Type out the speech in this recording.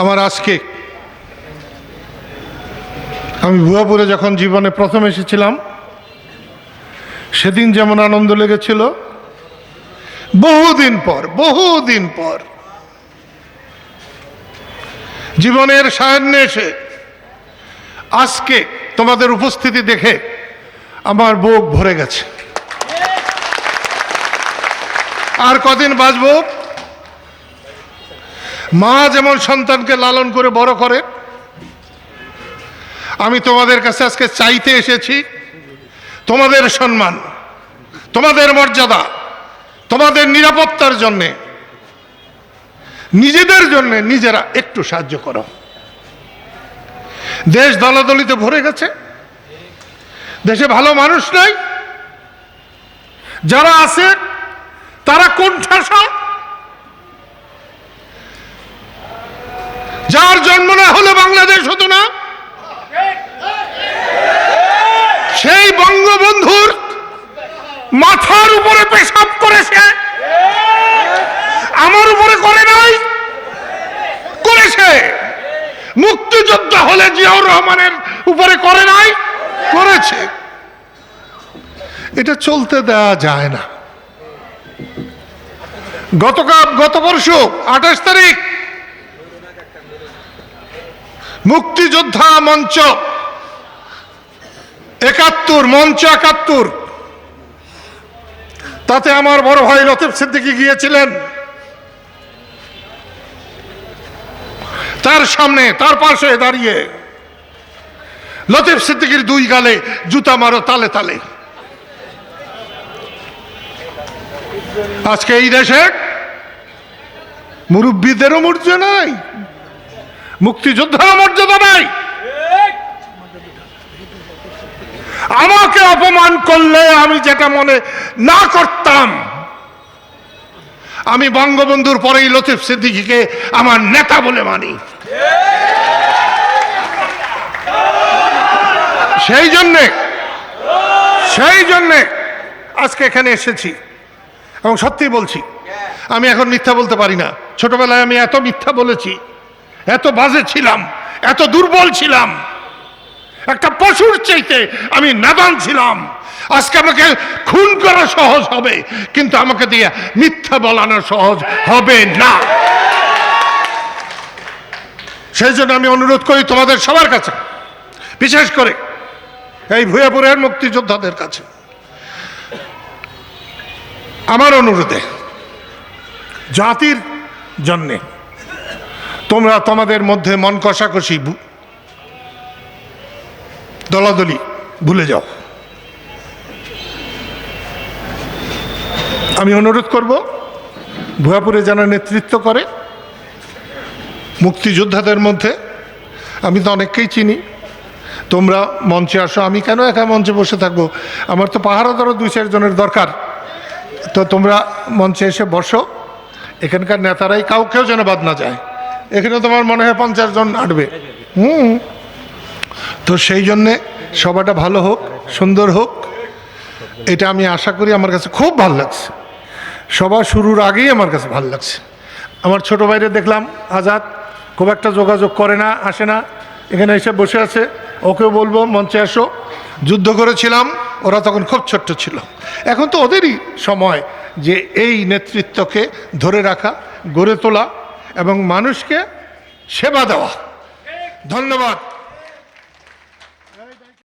আমার আজকে আমি ভুয়াপুরে যখন জীবনে প্রথম এসেছিলাম, সেদিন যেমন আনন্দ লেগেছিল, বহুদিন পর বহুদিন পর জীবনের সায়ান্নে এসে আজকে তোমাদের উপস্থিতি দেখে আমার বুক ভরে গেছে। আর কদিন বাঁচব? মা যেমন সন্তানকে লালন করে বড় করে, আমি তোমাদের কাছে আজকে চাইতে এসেছি, তোমাদের সম্মান, তোমাদের মর্যাদা, তোমাদের নিরাপত্তার জন্যে, নিজেদের জন্য নিজেরা একটু সাহায্য করো। দেশ দলাদলিতে ভরে গেছে, দেশে ভালো মানুষ নাই, যারা আছে তারা কোন ঠাসা যার জন্ম না হলে বাংলাদেশ হতো না। সেই বঙ্গবন্ধুর মাথার উপরে পেশাব করেছে। আমার উপরে করে নাই, করেছে। মুক্তিযোদ্ধা হলে জিয়াউর রহমানের উপরে করে নাই, করেছে। এটা চলতে দেওয়া যায় না। গতকাল, গত পরশু আঠাশ তারিখ মুক্তিযোদ্ধা মঞ্চ। একাত্তর মঞ্চ একাত্তর। তাতে আমার বড় ভাই লতিফ সিদ্দিকি গিয়েছিলেন। তার সামনে, তার পাশে দাঁড়িয়ে লতিফ সিদ্দিকির দুই গালে জুতা মারো তালে তালে। আজকে এই দেশে মুরব্বীদেরও মর্যাদা নাই মুক্তিযোদ্ধারও মর্যাদা নাই। আমাকে অপমান করলে আমি যেটা মনে না করতাম, আমি বঙ্গবন্ধুর পরেই লতিফ সিদ্দিকিকে আমার নেতা বলে মানি। সেই জন্যে সেই জন্যে আজকে এখানে এসেছি এবং সত্যি বলছি, আমি এখন মিথ্যা বলতে পারি না। ছোটবেলায় আমি এত মিথ্যা বলেছি এত বাজে ছিলাম, এত দুর্বল ছিলাম। একটা পশুর চাইতে আমি নাদান ছিলাম। আজকে আমাকে খুন করা সহজ হবে, কিন্তু আমাকে দিয়ে মিথ্যা বলানো সহজ হবে না। সেই জন্য আমি অনুরোধ করি তোমাদের সবার কাছে, বিশেষ করে এই ভুয়াপুরের মুক্তিযোদ্ধাদের কাছে। আমার অনুরোধে জাতির জন্যে তোমরা তোমাদের মধ্যে মন কষাকষি দলাদলি, ভুলে যাও। আমি অনুরোধ করব, ভুয়াপুরে যারা নেতৃত্ব করে মুক্তিযোদ্ধাদের মধ্যে। আমি তো অনেককেই চিনি। তোমরা মঞ্চে আসো, আমি কেন একা মঞ্চে বসে থাকব? আমার তো পাহারাদারও দুই চারজনের দরকার। তো তোমরা মঞ্চে এসে বসো। এখানকার নেতারাই কাউকেও যেন বাদ না যায়। এখানে তোমার মনে হয় পঞ্চাশ জন আটবে হুম। তো সেই জন্যে সবাটা ভালো হোক, সুন্দর হোক। এটা আমি আশা করি আমার কাছে খুব ভালো লাগছে। সভা শুরুর আগেই আমার কাছে ভালো লাগছে। আমার ছোট বাইরে দেখলাম, আজাদ খুব একটা যোগাযোগ করে না, আসে না। এখানে এসে বসে আছে। ওকেও বলব, মঞ্চে আসো। যুদ্ধ করেছিলাম, ওরা তখন খুব ছোট্ট ছিল। এখন তো ওদেরই সময় যে এই নেতৃত্বকে ধরে রাখা, গড়ে তোলা। এবং মানুষকে সেবা দেওয়া। ধন্যবাদ।